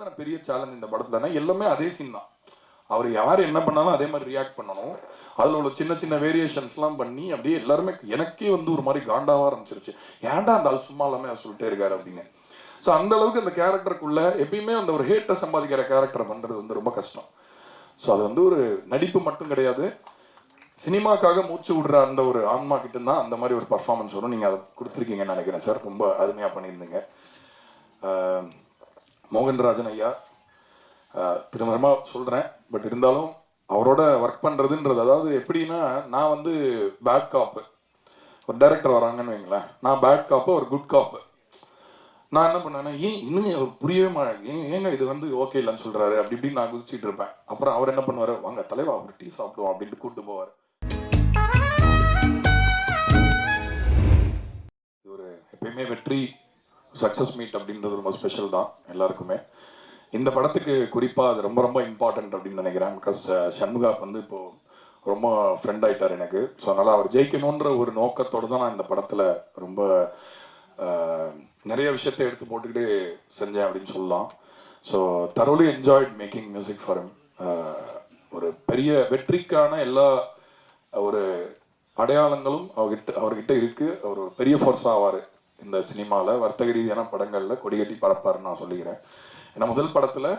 என்ன பெரிய சேலஞ்ச் இந்த படத்துலன்னா எல்லாமே அதே சீன் தான். அவர் யார் என்ன பண்ணாலும் அதே மாதிரி ரியாக்ட் பண்ணணும். அதில் உள்ள சின்ன சின்ன வேரியேஷன்ஸ்லாம் பண்ணி அப்படியே எல்லாருமே எனக்கே வந்து ஒரு மாதிரி காண்டாவாக ஆரம்பிச்சிருச்சு ஏன்டா அந்த ஆள் சும்மா இல்லாமல் அவர் சொல்லிட்டே இருக்காரு அப்படின்னு. ஸோ அந்த அளவுக்கு அந்த கேரக்டருக்குள்ள எப்பயுமே அந்த ஒரு ஹேட்டை சம்பாதிக்கிற கேரக்டரை பண்ணுறது வந்து ரொம்ப கஷ்டம். ஸோ அது வந்து ஒரு நடிப்பு மட்டும் கிடையாது. சினிமாக்காக மூச்சு விடுற அந்த ஒரு ஆன்மா கிட்ட தான் அந்த மாதிரி ஒரு பர்ஃபார்மன்ஸ் வரும். நீங்கள் அதை கொடுத்துருக்கீங்கன்னு நினைக்கிறேன் சார் ரொம்ப அருமையாக பண்ணியிருந்தீங்க. மோகன்ராஜன் ஐயா திருமணமாக சொல்கிறேன் பட் இருந்தாலும் அவரோட ஒர்க் பண்ணுறதுன்றது அதாவது எப்படின்னா நான் வந்து பேக் காப்பு ஒரு டைரக்டர் வராங்கன்னு வைங்களேன். நான் பேட் காப்பு ஒரு குட் காப்பு நான் என்ன பண்ணேன்னா ஏன் இன்னும் புரியவே மாட்டேன் ஏன் ஏங்க இது வந்து ஓகே இல்லைன்னு சொல்கிறாரு அப்படி இப்படின்னு நான் குதிச்சிட்டு இருப்பேன். அப்புறம் அவர் என்ன பண்ணுவார்? வாங்க தலைவா அவர் டீ சாப்பிடுவோம் அப்படின்ட்டு கூட்டு போவார். இது ஒரு எப்பயுமே வெற்றி. சக்ஸஸ் மீட் அப்படின்றது ரொம்ப ஸ்பெஷல் தான் எல்லாருக்குமே. இந்த படத்துக்கு குறிப்பாக அது ரொம்ப ரொம்ப இம்பார்ட்டன்ட் அப்படின்னு நினைக்கிறேன் பிகாஸ் சண்முகா வந்து இப்போ ரொம்ப ஃப்ரெண்ட் ஆயிட்டார் எனக்கு. ஸோ அதனால் அவர் ஜெயிக்கணுன்ற ஒரு நோக்கத்தோடு தான் நான் இந்த படத்தில் ரொம்ப நிறைய விஷயத்தை எடுத்து போட்டுக்கிட்டு செஞ்சேன் அப்படின்னு சொல்லலாம். So thoroughly enjoyed making music for ஒரு பெரிய வெற்றிக்கான எல்லா ஒரு அடையாளங்களும் அவர்கிட்ட அவர்கிட்ட இருக்குது அவர் ஒரு பெரிய ஃபோர்ஸ் ஆவார். இந்த சினிமாவில் வர்த்தக ரீதியான படங்களில் கொடிகட்டி பறப்பாருன்னு நான் சொல்லிக்கிறேன். ஏன்னா முதல் படத்தில்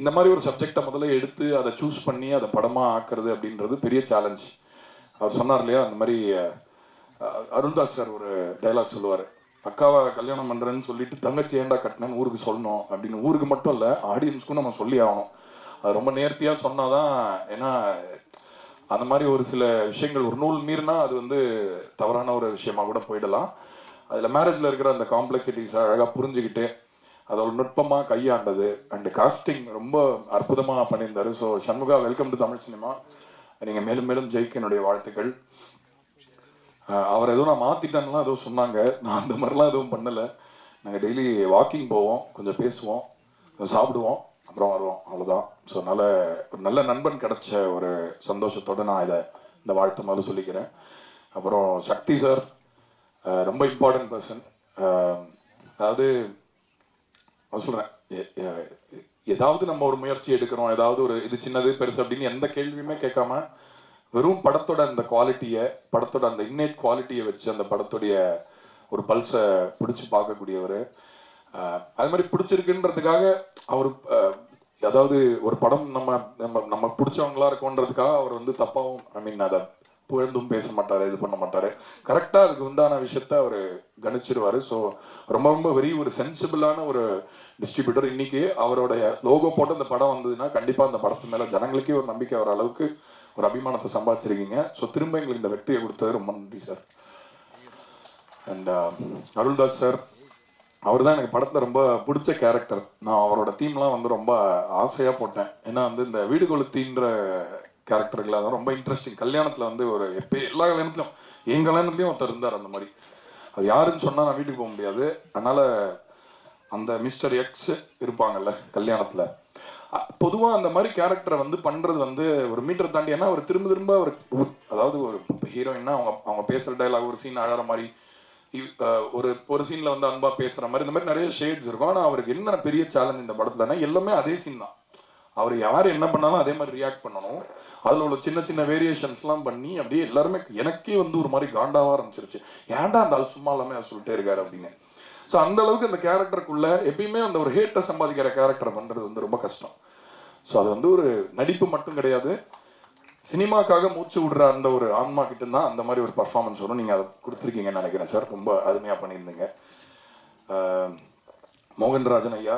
இந்த மாதிரி ஒரு சப்ஜெக்டை முதல்ல எடுத்து அதை சூஸ் பண்ணி அதை படமாக ஆக்குறது அப்படின்றது பெரிய சேலஞ்ச் அவர் சொன்னார் இல்லையா? அந்த மாதிரி அருள்தாஸ் சார் ஒரு டைலாக் சொல்லுவார். அக்காவை கல்யாணம் பண்ணுறேன்னு சொல்லிட்டு தங்கச்சி ஏன்டா கட்டினேன்னு ஊருக்கு சொல்லணும் அப்படின்னு. ஊருக்கு மட்டும் இல்லை ஆடியன்ஸ்க்கும் நம்ம சொல்லி ஆகணும். அது ரொம்ப நேர்த்தியாக சொன்னாதான் ஏன்னா அந்த மாதிரி ஒரு சில விஷயங்கள் ஒரு நூல் மீறினா அது வந்து தவறான ஒரு விஷயமா கூட போயிடலாம். அதில் மேரேஜில் இருக்கிற அந்த காம்ப்ளெக்சிட்டிஸ் அழகாக புரிஞ்சுக்கிட்டு அதோட நுட்பமாக கையாண்டது அண்ட் காஸ்டிங் ரொம்ப அற்புதமாக பண்ணியிருந்தாரு. So Shanmuga welcome to Tamil cinema நீங்கள் மேலும் மேலும் ஜெயிக்க என்னுடைய வாழ்த்துக்கள். அவர் எதுவும் நான் மாற்றிட்டேன்லாம் எதுவும் சொன்னாங்க. நான் அந்த மாதிரிலாம் எதுவும் பண்ணலை. நாங்கள் டெய்லி வாக்கிங் போவோம் கொஞ்சம் பேசுவோம் கொஞ்சம் சாப்பிடுவோம் அப்புறம் வருவோம். அவ்வளோதான் ஸோ அதனால் ஒரு நல்ல நண்பன் கிடைச்ச ஒரு சந்தோஷத்தோடு நான் இதை இந்த வாழ்த்து மாதிரி சொல்லிக்கிறேன். அப்புறம் சக்தி சார் ரொம்ப இம்பார்ட்டன்ட் பர்சன் அதாவது நான் சொல்கிறேன் ஏதாவது நம்ம ஒரு முயற்சி எடுக்கிறோம் ஏதாவது ஒரு இது சின்னது பெருசு அப்படின்னு எந்த கேள்வியுமே கேட்காம வெறும் படத்தோட அந்த குவாலிட்டியை படத்தோட அந்த இன்னேட் குவாலிட்டியை வச்சு அந்த படத்துடைய ஒரு பல்ஸை பிடிச்சி பார்க்கக்கூடியவர். அது மாதிரி பிடிச்சிருக்குன்றதுக்காக அவர் அதாவது ஒரு படம் நம்ம நம்ம நம்ம பிடிச்சவங்களா இருக்கோன்றதுக்காக அவர் வந்து தப்பாவும் ஐ மீன் அதை புகழ்ந்தும் பேச மாட்டாரு இது பண்ண மாட்டாரு. கரெக்டா அதுக்கு உண்டான விஷயத்த அவர் கணிச்சிருவாரு. ஸோ ரொம்ப ரொம்ப வெரி ஒரு சென்சிபிளான ஒரு டிஸ்ட்ரிபியூட்டர் இன்னைக்கு அவருடைய லோகோ போட்டு அந்த படம் வந்ததுன்னா கண்டிப்பா அந்த படத்து மேல ஜனங்களுக்கே ஒரு நம்பிக்கை வர அளவுக்கு ஒரு அபிமானத்தை சம்பாதிச்சிருக்கீங்க. ஸோ திரும்ப எங்களுக்கு இந்த வெற்றியை கொடுத்தது ரொம்ப நன்றி sir and uh, Aruldas sir அவர் தான் எனக்கு படத்தில் ரொம்ப பிடிச்ச கேரக்டர் நான் அவரோட தீம்லாம் வந்து ரொம்ப ஆசையாக போட்டேன். ஏன்னா வந்து இந்த வீடு கொளுத்தின்ற கேரக்டர்கள் அதான் ரொம்ப இன்ட்ரெஸ்டிங் கல்யாணத்தில் வந்து ஒரு எப்போ எல்லா கல்யாணத்துலையும் என் கல்யாணத்துலையும் ஒருத்தர் இருந்தார் அந்த மாதிரி. அது யாருன்னு சொன்னால் நான் வீட்டுக்கு போக முடியாது. அதனால் அந்த மிஸ்டர் எக்ஸ் இருப்பாங்கல்ல கல்யாணத்தில். பொதுவாக அந்த மாதிரி கேரக்டரை வந்து பண்ணுறது வந்து ஒரு மீட்டர் தாண்டி ஏன்னா அவர் திரும்ப திரும்ப ஒரு அதாவது ஒரு ஹீரோயின்னா அவங்க அவங்க பேசுகிற டைலாக் ஒரு சீன் அழகிற மாதிரி ஒரு ஒரு சீன்ல வந்து அன்பா பேசுற மாதிரி இந்த மாதிரி நிறைய ஷேட்ஸ் இருக்கும். ஆனா அவருக்கு என்ன பெரிய சேலஞ்ச் இந்த படத்துலன்னா எல்லாமே அதே சீன் தான். அவர் யார் என்ன பண்ணாலும் அதே மாதிரி ரியாக்ட் பண்ணணும். அதில் உள்ள சின்ன சின்ன வேரியேஷன்ஸ்லாம் பண்ணி அப்படியே எல்லாருமே எனக்கே வந்து ஒரு மாதிரி காண்டாவாக ஆரம்பிச்சிருச்சு. ஏன்டா அந்த ஆள் சும்மா இல்லாமல் சொல்லிட்டே இருக்காரு? அப்படின்னு. ஸோ அந்த அளவுக்கு அந்த கேரக்டருக்குள்ள எப்பயுமே அந்த ஒரு ஹேட்டை சம்பாதிக்கிற கேரக்டர் பண்ணுறது வந்து ரொம்ப கஷ்டம். ஸோ அது வந்து ஒரு நடிப்பு மட்டும் கிடையாது. சினிமாக்காக மூச்சு விடுற அந்த ஒரு ஆன்மா கிட்ட தான் அந்த மாதிரி ஒரு பர்ஃபார்மன்ஸ் வரும். நீங்கள் அதை கொடுத்துருக்கீங்கன்னு நினைக்கிறேன் சார் ரொம்ப அருமையாக பண்ணியிருந்தீங்க. மோகன்ராஜன் ஐயா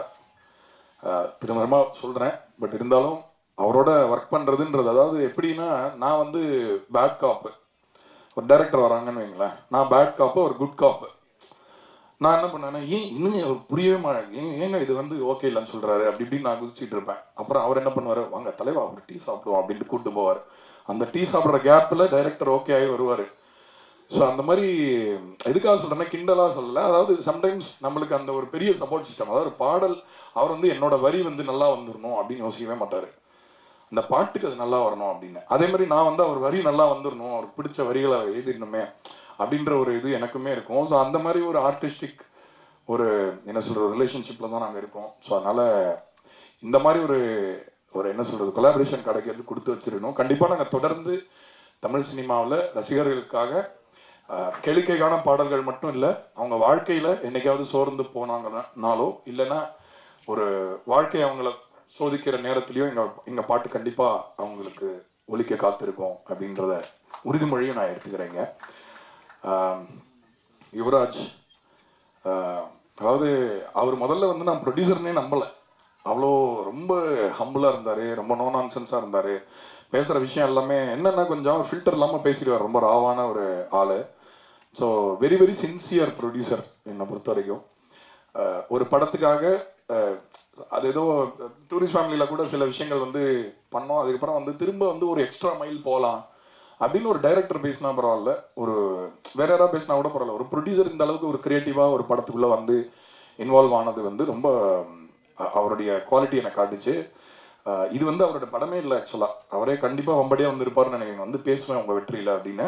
திரும்ப சொல்கிறேன் பட் இருந்தாலும் அவரோட ஒர்க் பண்ணுறதுன்றது அதாவது எப்படின்னா நான் வந்து பேட் காப்பு ஒரு டைரக்டர் வராங்கன்னு வைங்களேன். நான் பேட் காப்பு ஒரு குட் காப்பு நான் என்ன பண்ணேன்னா ஏன் இன்னும் புரியவே மாட்டேன் ஏன் ஏங்க இது வந்து ஓகே இல்லைன்னு சொல்றாரு? அப்படி இப்படின்னு நான் குதிச்சிட்டு இருப்பேன். அப்புறம் அவர் என்ன பண்ணுவார்? வாங்க தலைவா அவர் டீ சாப்பிடுவோம் அப்படின்ட்டு கூட்டு போவார். அந்த டீ சாப்பிட்ற கேப்பில் டைரக்டர் ஓகே ஆகி வருவார். ஸோ அந்த மாதிரி எதுக்காக சொல்கிறேன்னா கிண்டலாக சொல்லலை. அதாவது சம்டைம்ஸ் நம்மளுக்கு அந்த ஒரு பெரிய சப்போர்ட் சிஸ்டம் அதாவது ஒரு பாடல் அவர் வந்து என்னோட வரி வந்து நல்லா வந்துடணும் அப்படின்னு யோசிக்கவே மாட்டார். அந்த பாட்டுக்கு அது நல்லா வரணும் அப்படின்னு. அதே மாதிரி நான் வந்து அவர் வரி நல்லா வந்துடணும் அவருக்கு பிடிச்ச வரிகளை எழுதிடணுமே. அப்படின்ற ஒரு இது எனக்குமே இருக்கும். ஸோ அந்த மாதிரி ஒரு ஆர்டிஸ்டிக் ஒரு என்ன சொல்கிறது ரிலேஷன்ஷிப்பில் தான் நாங்கள் இருக்கோம். ஸோ அதனால் இந்த மாதிரி ஒரு ஒரு என்ன சொல்கிறது கொலாபரேஷன் கிடைக்கிறது கொடுத்து வச்சிருக்கணும். கண்டிப்பாக நாங்கள் தொடர்ந்து தமிழ் சினிமாவில் ரசிகர்களுக்காக கேளிக்கைக்கான பாடல்கள் மட்டும் இல்லை அவங்க வாழ்க்கையில் என்னைக்காவது சோர்ந்து போனாங்கனாலோ இல்லைன்னா ஒரு வாழ்க்கையை அவங்கள சோதிக்கிற நேரத்துலையும் எங்கள் எங்கள் பாட்டு கண்டிப்பாக அவங்களுக்கு ஒலிக்க காத்திருக்கோம் அப்படின்றத உறுதிமொழியும் நான் எடுத்துக்கிறேங்க. யுவராஜ் அதாவது அவர் முதல்ல வந்து நான் ப்ரொடியூசர்னே நம்பலை. அவ்வளோ ரொம்ப ஹம்புளாக இருந்தார் ரொம்ப நோ நான்சென்ஸாக இருந்தார். பேசுகிற விஷயம் எல்லாமே என்னென்னா கொஞ்சம் ஃபில்டர் இல்லாமல் பேசிடுவார். ரொம்ப ராவான ஒரு ஆள். So very very sincere producer என்னை பொறுத்த வரைக்கும் ஒரு படத்துக்காக அது ஏதோ டூரிஸ்ட் ஃபேமிலியில் கூட சில விஷயங்கள் வந்து பண்ணோம். அதுக்கப்புறம் வந்து திரும்ப வந்து ஒரு எக்ஸ்ட்ரா மைல் போகலாம். அப்படின்னு ஒரு டைரக்டர் பேசினா பரவாயில்ல. ஒரு வேற யாராவது பேசினா கூட பரவாயில்ல. ஒரு ப்ரொடியூசர் இந்த அளவுக்கு ஒரு கிரியேட்டிவாக ஒரு படத்துக்குள்ளே வந்து இன்வால்வ் ஆனது வந்து ரொம்ப அவருடைய குவாலிட்டி எனக்கு காட்டுச்சு. இது வந்து அவரோட படமே இல்லை ஆக்சுவலாக அவரே கண்டிப்பாக வம்படியாக வந்திருப்பார்னு நினைக்கிறேன். வந்து பேசுவேன் உங்கள் வெற்றியில் அப்படின்னு.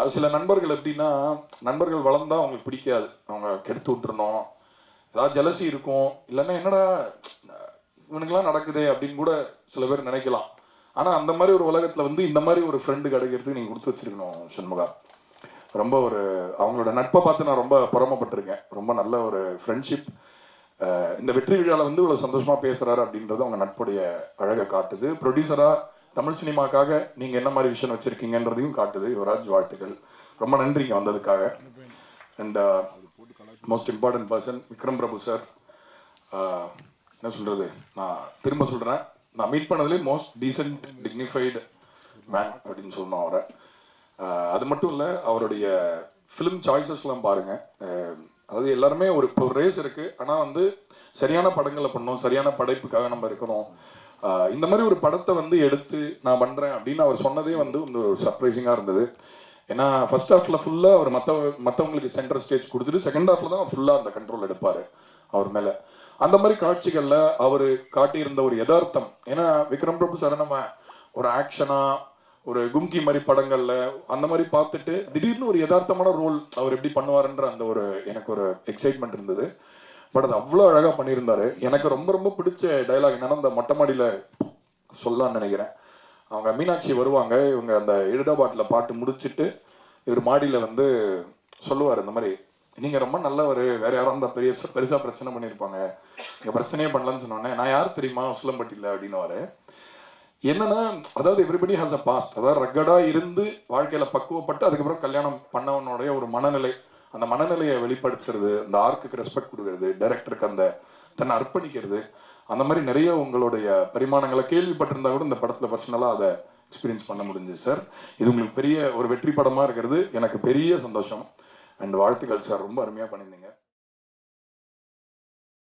அது சில நண்பர்கள் எப்படின்னா நண்பர்கள் வளர்ந்தா அவங்களுக்கு பிடிக்காது. அவங்க கெடுத்து விட்டுருணும் ஏதாவது ஜலசி இருக்கும். இல்லைன்னா என்னடா இவனுக்கெல்லாம் நடக்குதே அப்படின்னு கூட சில பேர் நினைக்கலாம். ஆனால் அந்த மாதிரி ஒரு உலகத்தில் வந்து இந்த மாதிரி ஒரு ஃப்ரெண்டு கிடைக்கிறதுக்கு நீங்கள் கொடுத்து வச்சிருக்கணும் சண்முகா. ரொம்ப ஒரு அவங்களோட நட்பை பார்த்து நான் ரொம்ப புறமப்பட்டிருக்கேன். ரொம்ப நல்ல ஒரு ஃப்ரெண்ட்ஷிப் இந்த வெற்றி விழாவில் வந்து இவ்வளோ சந்தோஷமாக பேசுகிறாரு அப்படின்றது அவங்க நட்புடைய அழகை காட்டுது. ப்ரொடியூசராக தமிழ் சினிமாக்காக நீங்கள் என்ன மாதிரி விஷயம் வச்சுருக்கீங்கன்றதையும் காட்டுது. யுவராஜ் வாழ்த்துக்கள். ரொம்ப நன்றிங்க வந்ததுக்காக. And most important person Vikram Prabhu sir என்ன சொல்கிறது நான் திரும்ப சொல்கிறேன் நான் மீட் பண்ணதுலேயே மோஸ்ட் டீசென்ட் டிக்னிஃபைடு மேன் அப்படின்னு சொல்லணும் அவரை. அது மட்டும் இல்லை அவருடைய ஃபிலிம் சாய்ஸஸ்லாம் பாருங்கள் அதாவது எல்லாருமே ஒரு இப்போ ரேஸ் இருக்குது ஆனால் வந்து சரியான படங்களை பண்ணணும் சரியான படைப்புக்காக நம்ம இருக்கணும். இந்த மாதிரி ஒரு படத்தை வந்து எடுத்து நான் பண்ணுறேன் அப்படின்னு அவர் சொன்னதே வந்து வந்து ஒரு சர்ப்ரைசிங்காக இருந்தது. ஏன்னா ஃபர்ஸ்ட் ஹாஃப்ல ஃபுல்லாக அவர் மற்ற மற்றவங்களுக்கு சென்டர் ஸ்டேஜ் கொடுத்துட்டு செகண்ட் ஹாஃப்ல தான் ஃபுல்லாக அந்த கண்ட்ரோல் எடுப்பார். அவர் மேலே. அந்த மாதிரி காட்சிகளில் அவர் காட்டியிருந்த ஒரு யதார்த்தம். ஏன்னா விக்ரம் பிரபு சார் நம்ம ஒரு ஆக்ஷனா ஒரு கும்கி மாதிரி படங்கள்ல அந்த மாதிரி பார்த்துட்டு திடீர்னு ஒரு யதார்த்தமான ரோல் அவர் எப்படி பண்ணுவாருன்ற அந்த ஒரு எனக்கு ஒரு எக்ஸைட்மெண்ட் இருந்தது. பட் அது அவ்வளோ அழகாக பண்ணியிருந்தாரு. எனக்கு ரொம்ப ரொம்ப பிடிச்ச டைலாக் என்னன்னா அந்த மொட்டை மாடியில் சொல்லலாம்னு நினைக்கிறேன். அவங்க மீனாட்சி வருவாங்க. இவங்க அந்த எழுடாபாட்டில் பாட்டு முடிச்சுட்டு இவர் மாடியில் வந்து சொல்லுவார் இந்த மாதிரி நீங்கள் ரொம்ப நல்லவர் வேற யாரும் இருந்தால் பெரிய பெருசாக பிரச்சனை பண்ணியிருப்பாங்க நீங்கள் பிரச்சனையே பண்ணலன்னு சொன்னோன்னே நான் யார் தெரியுமா? உசிலம்பட்டியில் அப்படின்னுவாரு. என்னன்னா அதாவது எவ்ரிபடி ஹாஸ் அ பாஸ்ட் அதாவது ரக்கடாக இருந்து வாழ்க்கையில பக்குவப்பட்டு அதுக்கப்புறம் கல்யாணம் பண்ணவனுடைய ஒரு மனநிலை அந்த மனநிலையை வெளிப்படுத்துறது அந்த ஆர்க்குக்கு ரெஸ்பெக்ட் கொடுக்கறது டைரக்டருக்கு அந்த தன்னை அர்ப்பணிக்கிறது அந்த மாதிரி நிறைய உங்களுடைய பரிமாணங்களை கேள்விப்பட்டிருந்தா கூட இந்த படத்துல பர்சனலாக அதை எக்ஸ்பீரியன்ஸ் பண்ண முடிஞ்சு சார் இது உங்களுக்கு பெரிய ஒரு வெற்றி படமா இருக்கிறது. எனக்கு பெரிய சந்தோஷம். அண்ட் வாழ்த்துக்கள் சார். ரொம்ப அருமையாக பண்ணியிருந்தீங்க.